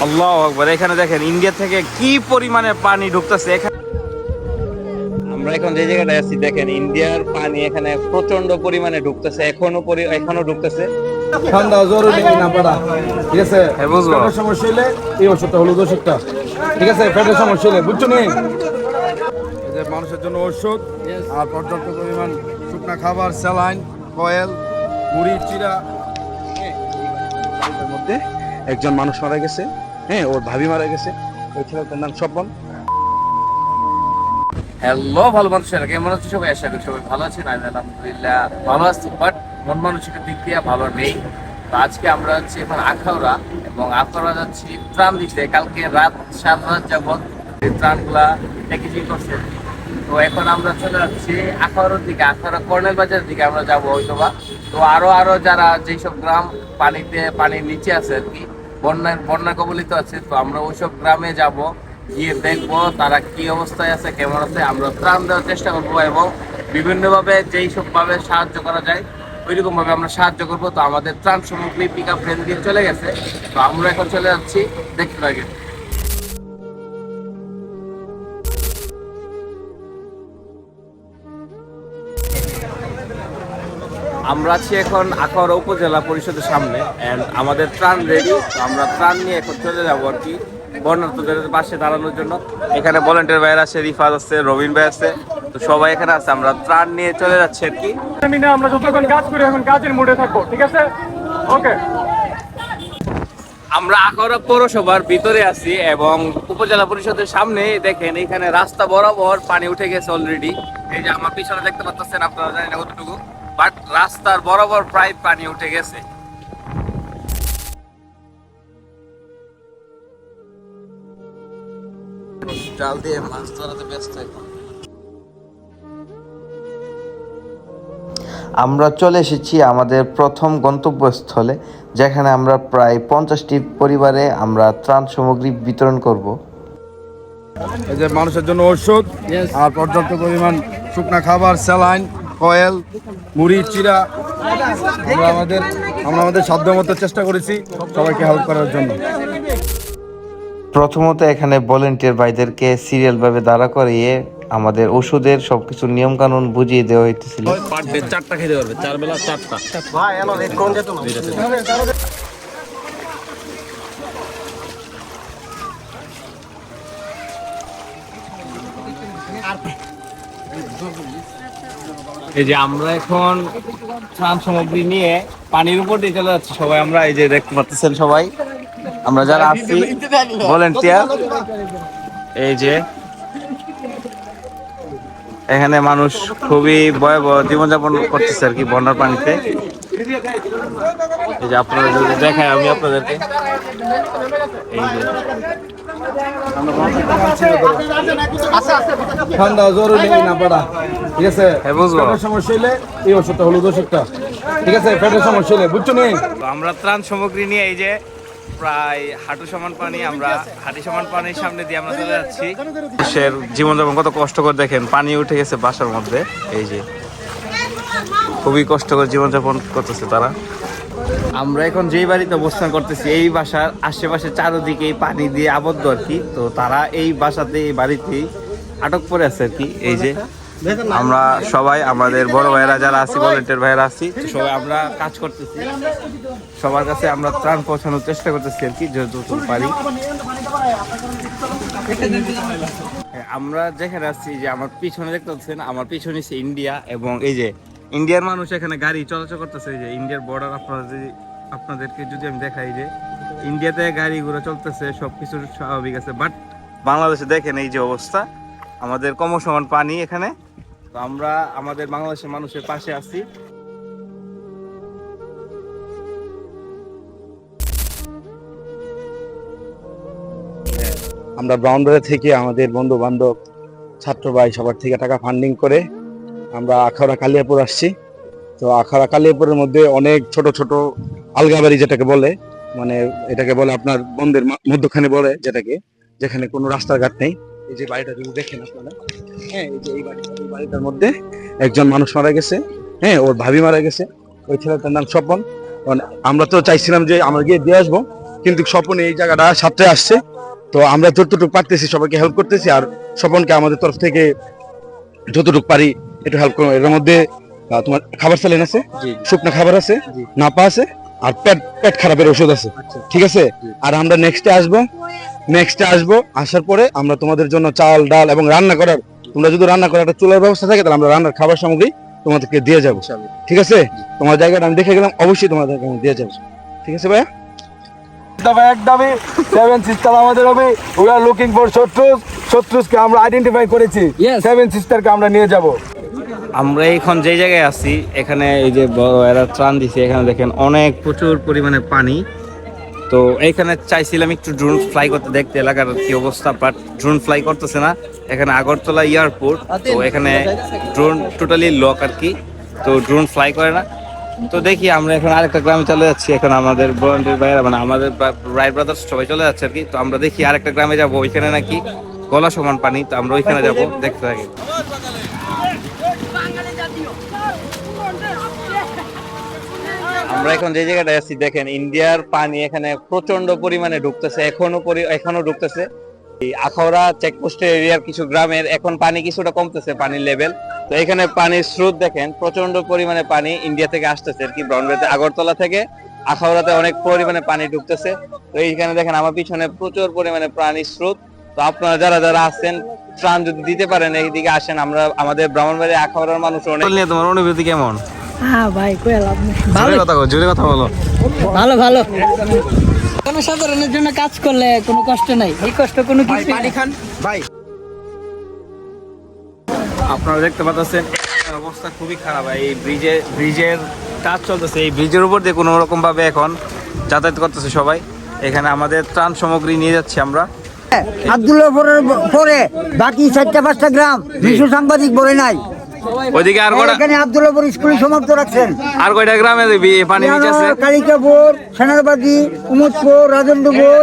আল্লাহ আকবার এখানে দেখেন ইন্ডিয়া থেকে কি পরিমাণে পানি ঢুকতেছে এখানে আমরা এখন যে জায়গাটায় আছি দেখেন ইন্ডিয়ার পানি এখানে প্রচণ্ড পরিমাণে ঢুকতেছে এখনও পরি- এখনও ঢুকতেছে। ঠান্ডা জরুরি এই নাম্বারটা ঠিক আছে? হ্যাঁ, বুঝব। সমস্যা হলে এই ওষুধটা হলুদ ওষুধটা ঠিক আছে? পেটের সমস্যা হলে বুঝছ নি? যে মানুষের জন্য ওষুধ আর পর্যাপ্ত পরিমাণ শুকনা খাবার স্যালাইন কয়েল মুড়ি চিরা মধ্যে একজন মানুষ মারা গেছে। হ্যাঁ ওর ভাবি মারা গেছে। ওই ছেলেটার নাম স্বপন। হ্যালো ভালো মানুষেরা কেমন আছো সবাই? আশা করি সবাই ভালো আছেন। আমি আলহামদুলিল্লাহ ভালো আছি বাট মন মানসিকের দিক দিয়ে ভালো নেই। তো আজকে আমরা হচ্ছে এখন আখাউড়া এবং আখাউড়া যাচ্ছি ত্রাণ দিতে। কালকে রাত সাত রাত যাবৎ ত্রাণগুলা প্যাকেজিং করছে তো এখন আমরা চলে যাচ্ছি আখাউড়ার দিকে, আখাউড়া কর্নেল বাজারের দিকে আমরা যাব হয়তো বা তো আরও আরও যারা যেসব গ্রাম পানিতে, পানির নিচে আছে আর কি বন্যার বন্যা কবলিত আছে, তো আমরা ওইসব গ্রামে যাব, গিয়ে দেখব তারা কি অবস্থায় আছে, কেমন আছে, আমরা ত্রাণ দেওয়ার চেষ্টা করব এবং বিভিন্নভাবে যেই সবভাবে সাহায্য করা যায়, ওইরকমভাবে আমরা সাহায্য করব। তো আমাদের ত্রাণ সামগ্রী পিক আপ ভ্যান দিয়ে চলে গেছে, তো আমরা এখন চলে যাচ্ছি দেখতে লাগে আমরা আছি এখন আখাউড়া উপজেলা পরিষদের সামনে এন্ড আমাদের ত্রাণ রেডি আমরা ত্রাণ নিয়ে এখন চলে যাব আর কি বন্যার্থদের পাশে দাঁড়ানোর জন্য। এখানে ভলেন্টিয়ার ভাইয়ের আছে রিফাত আছে রবিন ভাই আছে তো সবাই এখানে আছে আমরা ত্রাণ নিয়ে চলে যাচ্ছি আর কি। আমরা যতক্ষণ কাজ করি এখন কাজের মোডে থাকব ঠিক আছে? ওকে আমরা আখাউড়া পৌরসভার ভিতরে আছি এবং উপজেলা পরিষদের সামনে দেখেন এখানে রাস্তা বরাবর পানি উঠে গেছে অলরেডি এই যে আমার পিছনে দেখতে পাচ্ছেন আপনারা জানেন না কতটুকু। বাট রাস্তার বরাবর প্রায় পানি উঠে গেছে। জাল দিয়ে মাছ ধরাতে ব্যস্ত এখন। আমরা চলে এসেছি আমাদের প্রথম গন্তব্যস্থলে যেখানে আমরা প্রায় পঞ্চাশটি পরিবারে আমরা ত্রাণ সামগ্রী বিতরণ করব। এই যে মানুষের জন্য ওষুধ আর পর্যাপ্ত পরিমাণ শুকনা খাবার স্যালাইন কয়েল মুড়ি চিরা আমরা আমাদের আমরা আমাদের সাধ্যমতো চেষ্টা করেছি সবাইকে হেল্প করার জন্য। প্রথমত এখানে ভলেন্টিয়ার ভাইদেরকে সিরিয়ালভাবে দাঁড়া করিয়ে আমাদের ওষুধের সবকিছু নিয়ম কানুন বুঝিয়ে দেওয়া হইতেছিল। পার চারটা খেতে পারবে চার বেলা চারটা। এই যে আমরা এখন ত্রাণ সামগ্রী নিয়ে পানির উপর দিয়ে চলে যাচ্ছি সবাই আমরা এই যে দেখতে পাচ্ছেন সবাই। আমরা যারা আছি ভলেন্টিয়ার এই যে এখানে মানুষ খুবই ভয়াবহ জীবনযাপন করতেছে আর কি বন্যার পানিতে। এই যে আপনারা যদি দেখায় আমি আপনাদেরকে। এই যে। ঠান্ডা জরুরি এই নাম্বারটা ঠিক আছে? হ্যাঁ, পেটের সমস্যা হলে এই ওষুধটা হলুদ ওষুধটা ঠিক আছে? পেটের সমস্যা বুঝছ নি? আমরা ত্রাণ সামগ্রী নিয়ে এই যে প্রায় হাঁটু সমান পানি আমরা হাঁটি সমান পানির সামনে দিয়ে আমরা চলে যাচ্ছি। দেশের জীবনযাপন কত কষ্টকর দেখেন পানি উঠে গেছে বাসার মধ্যে। এই যে। খুবই কষ্টকর জীবনযাপন করতেছে তারা। আমরা এখন যেই বাড়িতে অবস্থান করতেছি, এই বাসার আশেপাশে চারোদিকে পানি দিয়ে আবদ্ধ আর কি। তো তারা এই বাসাতে এই বাড়িতেই আটক করে আছে আর কি। এই যে আমরা সবাই, আমাদের বড় ভাইয়েরা যারা আছি ভলেন্টিয়ার ভাইয়েরা আছি, সবাই আমরা কাজ করতেছি। সবার কাছে আমরা ত্রাণ পৌঁছানোর চেষ্টা করতেছি আর কি যতটুকু পারি। আমরা যেখানে আছি যে আমার পিছনে দেখতে পাচ্ছেন, আমার পিছনে ইন্ডিয়া এবং এই যে ইন্ডিয়ার মানুষ এখানে গাড়ি চলাচল করতেছে যে ইন্ডিয়ার বর্ডার আপনারা যদি আপনাদেরকে যদি আমি দেখাই যে, ইন্ডিয়াতে গাড়ি গাড়িগুলো চলতেছে সব সবকিছু স্বাভাবিক আছে বাট বাংলাদেশে দেখেন এই যে অবস্থা, আমাদের কমসমান পানি এখানে। তো আমরা আমাদের বাংলাদেশের মানুষের পাশে আছি। আমরা ব্রাউন্ডারে থেকে আমাদের বন্ধু বান্ধব ছাত্র ভাই সবার থেকে টাকা ফান্ডিং করে আমরা আখাউড়া কালিয়াপুর আসছি। তো আখাউড়া কালিয়াপুরের মধ্যে অনেক ছোট ছোট আলগাবাড়ি যেটাকে বলে মানে এটাকে বলে আপনার বন্ধের মধ্যখানে বলে যেটাকে, যেখানে কোনো রাস্তাঘাট নেই। এই যে বাড়িটা যদি দেখেন আপনারা হ্যাঁ এই যে এই বাড়িটা এই বাড়িটার মধ্যে একজন মানুষ মারা গেছে হ্যাঁ ওর ভাবি মারা গেছে। ওই ছেলেটার নাম স্বপন। কারণ আমরা তো চাইছিলাম যে আমরা গিয়ে দিয়ে আসব, কিন্তু স্বপনে এই জায়গাটা সাতটায় আসছে। তো আমরা যতটুকু পারতেছি সবাইকে হেল্প করতেছি, আর স্বপনকে আমাদের তরফ থেকে যতটুকু পারি একটু হেল্প করব এর মধ্যে তোমার খাবার স্যালেন আছে শুকনো খাবার আছে নাপা আছে আর পেট পেট খারাপের ওষুধ আছে। ঠিক আছে? আর আমরা নেক্সটে আসব। নেক্সটে আসব আসার পরে আমরা তোমাদের জন্য চাল ডাল এবং রান্না করার তোমরা যদি রান্না করার একটা চুলার ব্যবস্থা থাকে তাহলে আমরা রান্নার খাবার সামগ্রী তোমাদেরকে দিয়ে যাব। ঠিক আছে? তোমার জায়গাটা আমি দেখে গেলাম অবশ্যই তোমাদেরকে আমি দিয়ে যাব। ঠিক আছে ভাইয়া? দফা এক সেভেন সিস্টার আমাদের হবে। উই আর লুকিং ফর আমরা আইডেন্টিফাই করেছি। সেভেন সিস্টারকে আমরা নিয়ে যাব। আমরা এখন যে জায়গায় আছি, এখানে এই যে এরা ত্রাণ দিছে, এখানে দেখেন অনেক প্রচুর পরিমাণে পানি। তো এইখানে চাইছিলাম একটু ড্রোন ফ্লাই করতে, দেখতে এলাকার কি অবস্থা বাট ড্রোন ফ্লাই করতেছে না। এখানে আগরতলা এয়ারপোর্ট তো এখানে ড্রোন টোটালি লক আর কি, তো ড্রোন ফ্লাই করে না। তো দেখি আমরা এখন আরেকটা গ্রামে চলে যাচ্ছি, এখন আমাদের ভলেন্টিয়ার ভাইয়েরা মানে আমাদের রাইট ব্রাদার্স সবাই চলে যাচ্ছে আর কি। তো আমরা দেখি আরেকটা গ্রামে যাব, ওইখানে নাকি গলা সমান পানি, তো আমরা ওইখানে যাব, দেখতে থাকি। আমরা এখন যে জায়গাটায় আছি, দেখেন ইন্ডিয়ার পানি এখানে প্রচণ্ড পরিমাণে ঢুকতেছে এখনও এখনও ঢুকতেছে এই আখাউড়া চেকপোস্টের এরিয়ার কিছু গ্রামের এখন পানি কিছুটা কমতেছে, পানির লেভেল তো এখানে পানির স্রোত দেখেন প্রচণ্ড পরিমাণে পানি ইন্ডিয়া থেকে আসতেছে আর কি ব্রাউনবেতে আগরতলা থেকে আখাউড়াতে অনেক পরিমাণে পানি ঢুকতেছে তো এইখানে দেখেন আমার পিছনে প্রচুর পরিমাণে পানির স্রোত। তো আপনারা যারা যারা আছেন, ত্রাণ যদি দিতে পারেন, এইদিকে আসেন। আমরা, আমাদের ব্রাহ্মণবাড়ি আখাউড়ার মানুষ অনেক তোমার অনুভূতি কেমন? হ্যাঁ ভাই কই লাভ নেই ভালো কথা জোরে কথা বলো। ভালো ভালো। জনসাধারণের জন্য কাজ করলে কোনো কষ্ট নাই। এই কষ্ট কোনো কিছু আপনারা দেখতে পাচ্ছেন অবস্থা খুবই খারাপ। এই ব্রিজে ব্রিজের কাজ চলতেছে। এই ব্রিজের উপর দিয়ে কোনো রকম ভাবে এখন যাতায়াত করতেছে সবাই। এখানে আমাদের ত্রাণ সামগ্রী নিয়ে যাচ্ছি আমরা। আব্দুল্লাহপুরের পরে বাকি চারটা পাঁচটা গ্রাম বিশ্ব সাংবাদিক বলে নাই। ওইদিকে আর কটা এখানে আব্দুল্লাহপুর স্কুলে সমাপ্ত রাখছেন। আর কয়টা গ্রামে দিবি? পানি নিচে আছে? কালিকাপুর সেনারবাদী উমদপুর রাজেন্দ্রপুর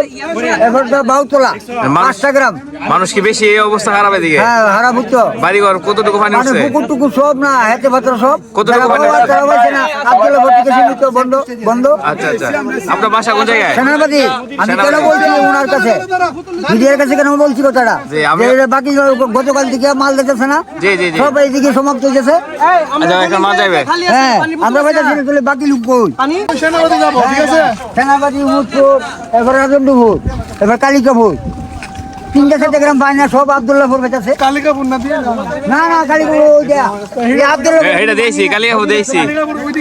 এবার বাউতলা মানুষ- পাঁচটা গ্রাম। মানুষ কি বেশি? এই অবস্থা খারাপ এদিকে? হ্যাঁ হারাভুত বাড়িঘর কতটুকু পানি মানে উঠছে পুকুর সব না হেতে পাত্র সব। কতটুকু পানি বাবা, উঠছে? না আব্দুল্লাহপুর থেকে সীমিত বন্ধ বন্ধ। আচ্ছা আচ্ছা। আপনার বাসা কোন জায়গায়? সেনাপতি আমি কেন বলছি ওনার কাছে? মিডিয়ার কাছে কেন বলছি কথাটা? যে বাকি গতকাল থেকে মাল দিতেছে না? জি, জি, জি। সব এইদিকে সমাপ্ত হয়ে হ্যাঁ আমরা বাকি লোক কই সেনাপতি যাব ঠিক আছে? সেনাপতি উমদপুর এবার কালিকাপুর। তিনটা চারটে গ্রাম পায় না সব আবদুল্লাহপুর বেঁচেছে কালিকাপুর না না না কালিকাপুর এটা দিয়েছি দিয়েছি।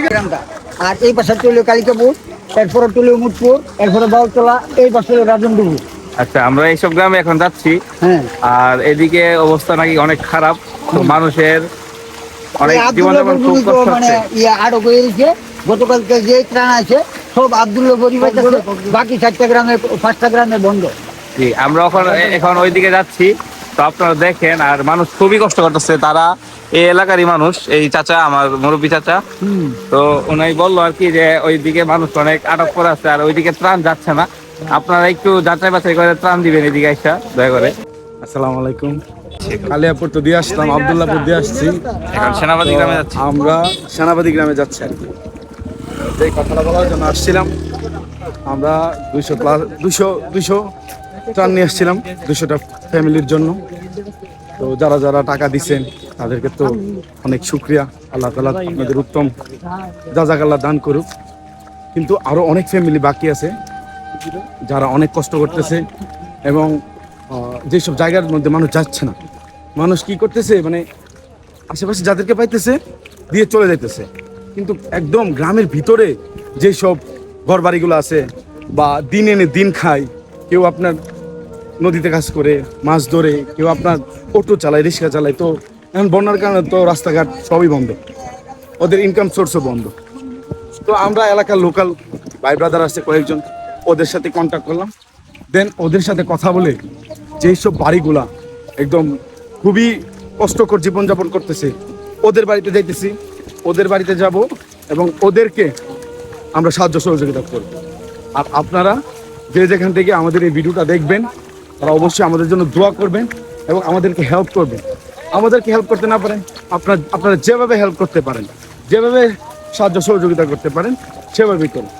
গ্রামটা। আর এই পাশে চলে কালিকাপুর এরপরে চলে উমদপুর এরপরে বাউতলা এই পাশে রাজেন্দ্রপুর। আচ্ছা আমরা এইসব গ্রামে এখন যাচ্ছি। হ্যাঁ। আর এদিকে অবস্থা নাকি অনেক খারাপ। তো মানুষের অনেক জীবনযাপন খুব কষ্ট মানে ইয়ে আরও করে দিচ্ছে গতকালকে যে ত্রাণ আছে সব আবদুল্লাহ পরিবার বাকি চারটা গ্রামে পাঁচটা গ্রামে বন্ধ। জি আমরা এখন এখন ওইদিকে যাচ্ছি। তো আপনারা দেখেন আর মানুষ খুবই কষ্ট করতেছে। তারা এই এলাকারই মানুষ এই চাচা আমার মুরব্বী চাচা। তো উনি বলল আর কি যে ওইদিকে মানুষ অনেক আটক করে আছে আর ওইদিকে ত্রাণ যাচ্ছে না। আপনারা একটু যাচাই বাছাই করে ত্রাণ দিবেন এদিকে আইসা দয়া করে। আসসালামু আলাইকুম। কালিয়াপুর তো দিয়ে আসলাম আবদুল্লাহপুর দিয়ে আসছি। এখন সেনাবাদী গ্রামে যাচ্ছি। আমরা সেনাপতি গ্রামে যাচ্ছি আর কি। এই কথাটা বলার জন্য আসছিলাম। আমরা দুইশো প্লাস দুশো দুশো ত্রাণ নিয়ে আসছিলাম দুশোটা ফ্যামিলির জন্য। তো যারা যারা টাকা দিচ্ছেন তাদেরকে তো অনেক শুক্রিয়া। আল্লাহ তালা আপনাদের উত্তম যাজাক আল্লাহ দান করুক। কিন্তু আরও অনেক ফ্যামিলি বাকি আছে যারা অনেক কষ্ট করতেছে এবং যেসব জায়গার মধ্যে মানুষ যাচ্ছে না মানুষ কি করতেছে? মানে আশেপাশে যাদেরকে পাইতেছে, দিয়ে চলে যাইতেছে। কিন্তু একদম গ্রামের ভিতরে যেসব ঘর বাড়িগুলো আছে বা দিন এনে দিন খায়, কেউ আপনার নদীতে কাজ করে, মাছ ধরে, কেউ আপনার অটো চালায়, রিক্সা চালায়, তো এখন বন্যার কারণে তো রাস্তাঘাট সবই বন্ধ। ওদের ইনকাম সোর্সও বন্ধ। তো আমরা এলাকার লোকাল ভাই ব্রাদার আছে কয়েকজন, ওদের সাথে কন্ট্যাক্ট করলাম। দেন ওদের সাথে কথা বলে যেই সব বাড়িগুলা একদম খুবই কষ্টকর জীবনযাপন করতেছে। ওদের বাড়িতে যাইতেছি, ওদের বাড়িতে যাব এবং ওদেরকে আমরা সাহায্য সহযোগিতা করব। আর আপনারা যে যেখান থেকে আমাদের এই ভিডিওটা দেখবেন, তারা অবশ্যই আমাদের জন্য দোয়া করবেন এবং আমাদেরকে হেল্প করবেন। আমাদেরকে হেল্প করতে না পারেন, আপনার, আপনারা যেভাবে হেল্প করতে পারেন, যেভাবে সাহায্য সহযোগিতা করতে পারেন সেভাবেই করুন।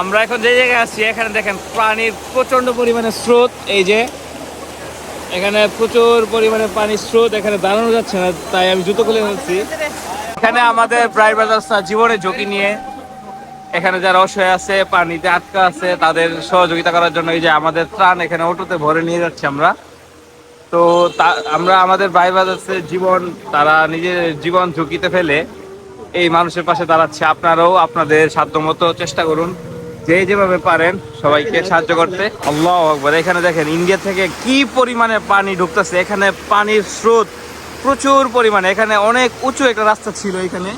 আমরা এখন যে জায়গায় আছি, এখানে দেখেন প্রাণীর প্রচণ্ড পরিমাণে স্রোত, এই যে এখানে প্রচুর পরিমাণে পানির স্রোত এখানে দাঁড়ানো যাচ্ছে না, তাই আমি জুতো খুলে ফেলছি। এখানে আমাদের প্রায় ব্রাদার্সরা জীবনে ঝুঁকি নিয়ে এখানে যারা অসহায় আছে, পানিতে আটকা আছে, তাদের সহযোগিতা করার জন্য এই যে আমাদের ত্রাণ এখানে অটোতে ভরে নিয়ে যাচ্ছি আমরা। তো তা- আমরা আমাদের ভাই ব্রাদার্সের জীবন, তারা নিজের জীবন ঝুঁকিতে ফেলে এই মানুষের পাশে দাঁড়াচ্ছে। আপনারাও আপনাদের সাধ্যমতো চেষ্টা করুন। যে যেভাবে পারেন সবাইকে সাহায্য করতে। আল্লাহ আকবর। এখানে দেখেন, ইন্ডিয়া থেকে কি পরিমাণে পানি ঢুকতেছে? এখানে পানির স্রোত প্রচুর পরিমাণে। এখানে অনেক উঁচু একটা রাস্তা ছিল এখানে।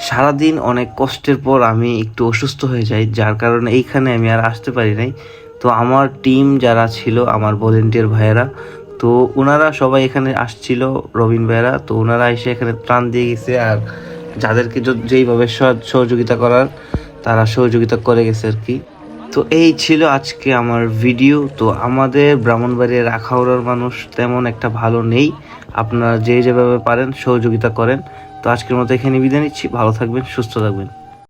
সারাদিন অনেক কষ্টের পর আমি একটু অসুস্থ হয়ে যাই, যার কারণে এইখানে আমি আর আসতে পারি নাই। তো আমার টিম যারা ছিল, আমার ভলেন্টিয়ার ভাইয়েরা, তো ওনারা সবাই এখানে আসছিল, রবিন ভাইয়েরা। তো ওনারা এসে এখানে ত্রাণ দিয়ে গেছে আর যাদেরকে যেইভাবে সহ- সহযোগিতা করার তারা সহযোগিতা করে গেছে আর কি। তো এই ছিল আজকে আমার ভিডিও তো আমাদের ব্রাহ্মণবাড়িয়ার আখাউড়ার মানুষ তেমন একটা ভালো নেই। আপনারা যে যেভাবে পারেন সহযোগিতা করেন। তো আজকের মতো এখানে বিদায় নিচ্ছি। ভালো থাকবেন, সুস্থ থাকবেন।